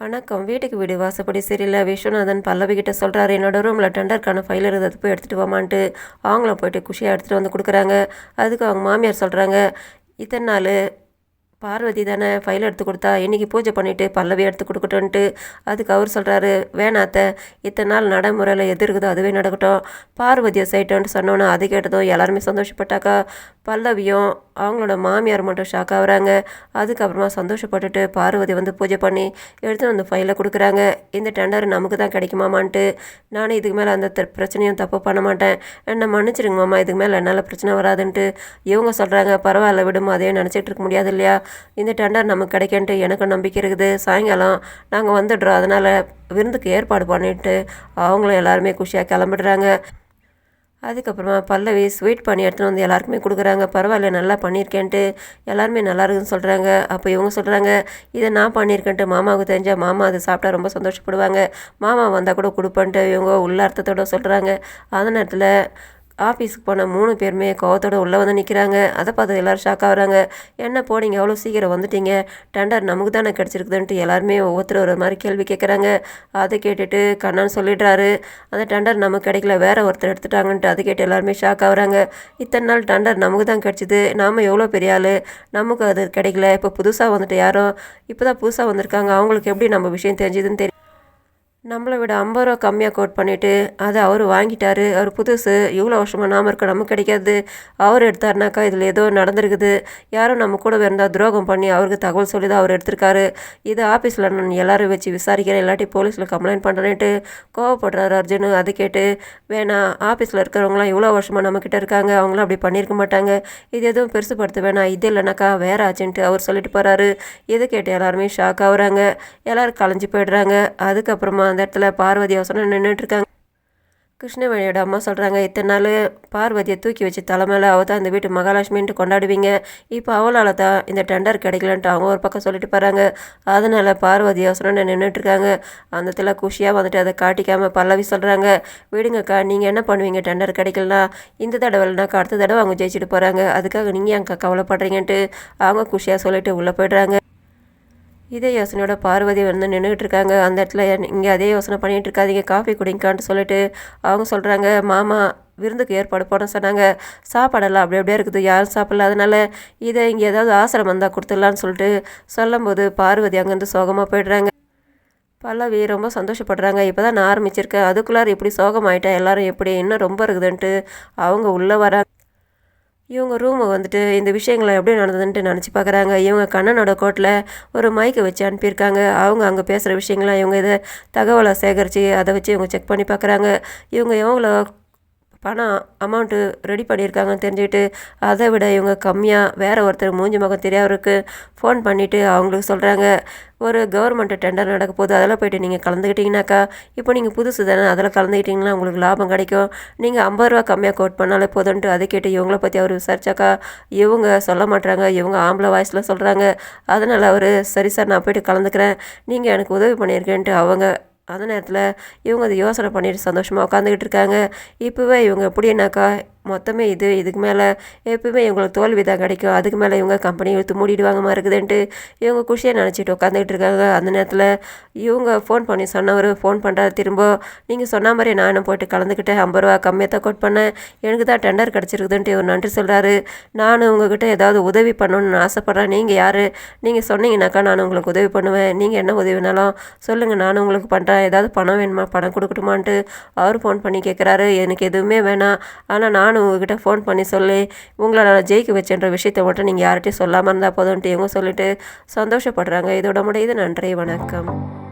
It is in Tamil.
வணக்கம். வீட்டுக்கு வீடு வாசப்படி சரியில்லை விஸ்வநாதன் பல்லவி கிட்ட சொல்கிறாரு என்னோட ரூமில் டெண்டருக்கான ஃபைல் இருக்குது அது போய் எடுத்துகிட்டு வாமான்ட்டு அவங்களும் போயிட்டு குஷியாக எடுத்துகிட்டு வந்து கொடுக்குறாங்க. அதுக்கு அவங்க மாமியார் சொல்கிறாங்க இத்தனை நாள் பார்வதி தானே ஃபைல் எடுத்து கொடுத்தா இன்றைக்கி பூஜை பண்ணிவிட்டு பல்லவி எடுத்து கொடுக்கட்டுன்ட்டு அதுக்கு அவர் சொல்கிறாரு வேணாத்த இத்தனை நாள் நடைமுறையில் எது இருக்குதோ அதுவே நடக்கட்டும். பார்வதியை சைட்டோன்ட்டு சொன்னோன்னே அது கேட்டதும் எல்லாருமே சந்தோஷப்பட்டாக்கா பல்லவியும் அவங்களோட மாமியார் மட்டும் ஷாக் ஆகுறாங்க. அதுக்கப்புறமா சந்தோஷப்பட்டுட்டு பார்வதி வந்து பூஜை பண்ணி எடுத்து வந்து ஃபைலை கொடுக்குறாங்க. இந்த டெண்டர் நமக்கு தான் கிடைக்குமாமான்ட்டு. நானும் இதுக்கு மேலே அந்த த- பிரச்சனையும் தப்பு பண்ண மாட்டேன். என்னை மன்னிச்சிருங்க மாமா இதுக்கு மேலே என்னால் பிரச்சனை வராதுன்ட்டு. இவங்க சொல்கிறாங்க பரவாயில்ல விடும் அதே நினச்சிட்டு இருக்க முடியாது இல்லையா? இந்த டெண்டர் நமக்கு கிடைக்கன்ட்டு எனக்கு நம்பிக்கை இருக்குது. சாயங்காலம் நாங்கள் வந்துடுறோம். அதனால் விருந்துக்கு ஏற்பாடு பண்ணிட்டு அவங்களும் எல்லாருமே குஷியாக கிளம்பிடுறாங்க. அதுக்கப்புறமா பல்லவி ஸ்வீட் பண்ணி எடுத்துன்னு வந்து எல்லாருக்குமே கொடுக்குறாங்க. பரவாயில்ல நல்லா பண்ணியிருக்கேன்ட்டு. எல்லாருமே நல்லா இருக்குன்னு சொல்கிறாங்க அப்போ இவங்க சொல்கிறாங்க இதை நான் பண்ணியிருக்கேன்ட்டு மாமாவுக்கு தெரிஞ்சால் மாமா அதை சாப்பிட்டா ரொம்ப சந்தோஷப்படுவாங்க. மாமா வந்தால் கூட கொடுப்பேன்ட்டு இவங்க உள்ள அர்த்தத்தோட சொல்கிறாங்க அந்த நேரத்தில் ஆஃபீஸுக்கு போன மூணு பேருமே கோவத்தோடு உள்ளே வந்து நிற்கிறாங்க அதை பார்த்து எல்லோரும் ஷாக் ஆகிறாங்க என்ன போனீங்க அவ்வளோ சீக்கிரம் வந்துட்டீங்க? டெண்டர் நமக்கு தானே கிடச்சிருக்குதுன்ட்டு எல்லாருமே ஒவ்வொருத்தர் ஒரு மாதிரி கேள்வி கேட்குறாங்க அதை கேட்டுட்டு கண்ணன் சொல்லிடுறாரு. அந்த டெண்டர் நமக்கு கிடைக்கல. வேறு ஒருத்தர் எடுத்துட்டாங்கன்ட்டு அதை கேட்டு எல்லாருமே ஷாக் ஆகுறாங்க இத்தனை நாள் டெண்டர் நமக்கு தான் கிடச்சிது. நாம் எவ்வளோ பெரிய ஆள்? நமக்கு அது கிடைக்கல. இப்போ புதுசாக வந்துட்டு யாரோ இப்போ தான் புதுசாக வந்திருக்காங்க. அவங்களுக்கு எப்படி நம்ம விஷயம் தெரிஞ்சுதுன்னு தெரியும் நம்மளை விட ஐம்பது ரூபா கம்மியாக கோட் பண்ணிவிட்டு அதை அவர் வாங்கிட்டாரு. அவர் புதுசு இவ்வளோ வருஷமாக நாம இருக்க நமக்கு கிடைக்காது. அவர் எடுத்தாருனாக்கா இதில் ஏதோ நடந்திருக்குது. யாரும் நம்ம கூட இருந்தால் துரோகம் பண்ணி அவருக்கு தகவல் சொல்லி தான் அவர் எடுத்திருக்காரு. இது ஆஃபீஸில் நான் எல்லோரும் வச்சு விசாரிக்கிறேன். இல்லாட்டி போலீஸில் கம்ப்ளைண்ட் பண்ணுறேன்ட்டு கோவப்படுறாரு அர்ஜுனு. அது கேட்டு வேணாம் ஆஃபீஸில் இருக்கிறவங்களாம் இவ்வளோ வருஷமாக நம்மக்கிட்ட இருக்காங்க. அவங்களாம் அப்படி பண்ணியிருக்க மாட்டாங்க. இது எதுவும் பெருசுப்படுத்த வேணாம். இது இல்லைனாக்கா வேறு ஆச்சுன்ட்டு அவர் சொல்லிட்டு போகிறாரு இதை கேட்டு எல்லாருமே ஷாக் ஆகுறாங்க. எல்லோரும் கலைஞ்சு போயிடுறாங்க. அதுக்கப்புறமா அந்த இடத்துல பார்வதி அவசரம் நின்றுட்டு இருக்காங்க கிருஷ்ணவேணியோட அம்மா சொல்கிறாங்க இத்தனை நாள் பார்வதியை தூக்கி வச்சு தலைமையில் அவள் தான் இந்த வீட்டு மகாலட்சுமின்ட்டு கொண்டாடுவீங்க. இப்போ அவளால் தான் இந்த டெண்டர் கிடைக்கலன்ட்டு அவங்க ஒரு பக்கம் சொல்லிட்டு போகிறாங்க அதனால் பார்வதி அவசரம் நின்றுட்டுருக்காங்க அந்த இடத்துல குஷியாக வந்துட்டு அதை காட்டிக்காமல் பல்லவி சொல்கிறாங்க விடுங்கக்கா நீங்கள் என்ன பண்ணுவீங்க? டெண்டர் கிடைக்கலனா இந்த தடவை இல்லைனாக்கா அடுத்த தடவை அவங்க ஜெயிச்சுட்டு போகிறாங்க அதுக்காக நீங்கள் அங்கே கவலைப்படுறீங்கன்ட்டு. அவங்க குஷியாக சொல்லிட்டு உள்ளே போயிடுறாங்க. இதே யோசனையோட பார்வதி வந்து நின்றுக்கிட்டு இருக்காங்க அந்த இடத்துல இங்கே அதே யோசனை பண்ணிகிட்டு இருக்காதீங்க காஃபி குடிங்கான்ட்டு சொல்லிட்டு அவங்க சொல்கிறாங்க மாமா விருந்துக்கு ஏற்பாடு போட சொன்னாங்க. சாப்பாடெல்லாம் அப்படி அப்படியே இருக்குது. யாரும் சாப்பிடல. அதனால இதை இங்கே ஏதாவது ஆசிரமம் இருந்தால் கொடுத்துடலான்னு சொல்லிட்டு சொல்லும்போது பார்வதி அங்கேருந்து சோகமாக போயிடுறாங்க. பல்லவி ரொம்ப சந்தோஷப்படுறாங்க. இப்போ தான் நான் ஆரம்பிச்சிருக்கேன். அதுக்குள்ளார இப்படி சோகமாயிட்டேன் எல்லாரும் எப்படி? இன்னும் ரொம்ப இருக்குதுன்ட்டு அவங்க உள்ளே வராங்க. இவங்க ரூமை வந்துட்டு இந்த விஷயங்களை எப்படி நடந்ததுன்ட்டு நினச்சி பார்க்குறாங்க இவங்க கண்ணனோட கோட்டில் ஒரு மைக்கை வச்சு அனுப்பியிருக்காங்க. அவங்க அங்கே பேசுகிற விஷயங்களாம் இவங்க இதை தகவலை சேகரித்து அதை வச்சு இவங்க செக் பண்ணி பார்க்குறாங்க இவங்க எவ்வளோ பணம் அமௌண்ட்டு ரெடி பண்ணியிருக்காங்கன்னு தெரிஞ்சுக்கிட்டு அதை விட இவங்க கம்மியாக வேறு ஒருத்தர் மூஞ்சி முகம் தெரியாதவருக்கு ஃபோன் பண்ணிவிட்டு அவங்களுக்கு சொல்கிறாங்க ஒரு கவர்மெண்ட் டெண்டர் நடக்க போகுது அதெல்லாம் போயிட்டு நீங்கள் கலந்துக்கிட்டிங்கனாக்கா இப்போ நீங்கள் புதுசு தானே அதில் கலந்துக்கிட்டிங்கன்னா உங்களுக்கு லாபம் கிடைக்கும். நீங்கள் ஐம்பது ரூபா கம்மியாக கோட் பண்ணாலே போதுன்ட்டு அதை கேட்டு இவங்கள பற்றி அவர் விசாரிச்சாக்கா இவங்க சொல்ல மாட்டாங்க இவங்க ஆம்பளை வாய்ஸில் சொல்கிறாங்க அதனால் அவர் சரி சார் நான் போய்ட்டு கலந்துக்கிறேன். நீங்கள் எனக்கு உதவி பண்ணியிருக்கேன்ட்டு அவங்க அந்த நேரத்தில் இவங்க அதை யோசனை பண்ணிட்டு சந்தோஷமாக உட்காந்துக்கிட்டு இருக்காங்க. இப்போவே இவங்க எப்படின்னாக்கா மொத்தமே இது இதுக்கு மேலே எப்பவுமே இவங்களுக்கு தோல்வி தான் கிடைக்கும். அதுக்கு மேலே இவங்க கம்பெனி இழுத்து மூடிடுவாங்க மாதிரி இருக்குதுன்ட்டு இவங்க குஷியாக நினச்சிட்டு உட்காந்துக்கிட்டு இருக்காங்க. அந்த நேரத்தில் இவங்க ஃபோன் பண்ணி சொன்னவர் ஃபோன் பண்ணுறாரு திரும்ப நீங்கள் சொன்ன மாதிரி நானும் போயிட்டு கலந்துக்கிட்டேன். ஐம்பது ரூபா கம்மியாக தான் கோட் பண்ணேன். எனக்கு தான் டெண்டர் கிடச்சிருக்குதுன்ட்டு இவர் நன்றி சொல்கிறாரு நானும் உங்ககிட்ட ஏதாவது உதவி பண்ணணும்னு ஆசைப்பட்றேன். நீங்கள் யார்? நீங்கள் சொன்னீங்கன்னாக்கா நான் உங்களுக்கு உதவி பண்ணுவேன். நீங்கள் என்ன உதவினாலும் சொல்லுங்கள் நானும் உங்களுக்கு பண்ணுறேன் ஏதாவது பணம் வேணுமா? பணம் கொடுக்கட்டுமான்ட்டு அவர் ஃபோன் பண்ணி கேட்குறாரு எனக்கு எதுவுமே வேணாம். ஆனால் நானும் உங்ககிட்ட ஃபோன் பண்ணி சொல்லி உங்களை நான் ஜெயிக்க வச்சேன்ற விஷயத்தை மட்டும் நீங்கள் யார்கிட்டையும் சொல்லாமல் இருந்தால் போதும்ட்டு இவங்க சொல்லிட்டு சந்தோஷப்படுறாங்க. இதோட முடியுது. நன்றி. வணக்கம்.